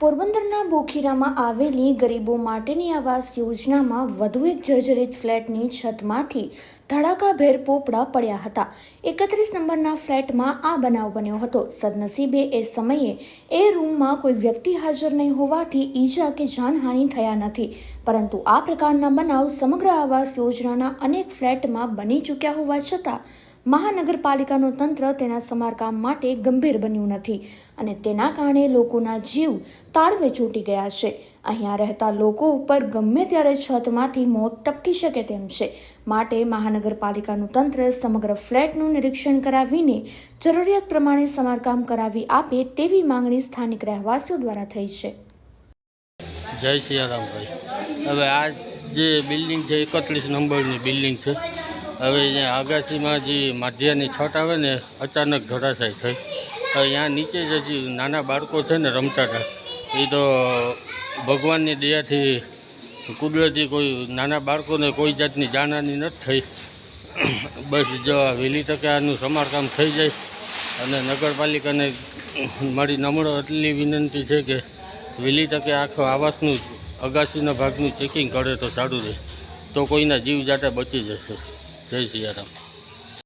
પોરબંદરના બોખીરામાં આવેલી ગરીબો માટેની આવાસ યોજનામાં વધુ એક જર્જરિત ફ્લેટની છતમાંથી ધડાકાભેર પોપડા પડ્યા હતા. એકત્રીસ નંબરના ફ્લેટમાં આ બનાવ બન્યો હતો. સદનસીબે એ સમયે એ રૂમમાં કોઈ વ્યક્તિ હાજર નહીં હોવાથી ઈજા કે જાનહાનિ થયા નથી. પરંતુ આ પ્રકારના બનાવ સમગ્ર આવાસ યોજનાના અનેક ફ્લેટમાં બની ચૂક્યા હોવા છતાં મહાનગરપાલિકાનું તંત્ર તેના સમારકામ માટે ગંભીર બન્યું નથી અને તેના કારણે લોકોના જીવ તાળવે ચૂંટી ગયા છે. અહીંયા રહેતા લોકો ઉપર ગમે ત્યારે છતમાંથી મોત ટપકી શકે તેમ છે. માટે મહાનગરપાલિકાનું તંત્ર સમગ્ર ફ્લેટનું નિરીક્ષણ કરાવીને જરૂરિયાત પ્રમાણે સમારકામ કરાવી આપે તેવી માંગણી સ્થાનિક રહેવાસીઓ દ્વારા થઈ છે. જય સિયારામભાઈ હવે આ જે બિલ્ડિંગ છે, એકત્રીસ નંબરની બિલ્ડિંગ છે હવે અહીંયા આગાસીમાં જે માધ્યાની છત આવે ને, અચાનક ધરાશાય થઈ. હવે અહીંયા નીચે જ હજી નાના બાળકો છે ને રમતા હતા, એ તો ભગવાનની દયાથી કુદરતી કોઈ નાના બાળકોને કોઈ જાતની જાનહાની નથી થઈ. બસ જો વહેલી તકે આનું સમારકામ થઈ જાય અને નગરપાલિકાને મારી નમ્ર એટલી વિનંતી છે કે વહેલી તકે આખો આવાસનું અગાસીના ભાગનું ચેકિંગ કરે તો સારું રહે. તો કોઈના જીવ જાતે બચી જશે. જય સિયારામ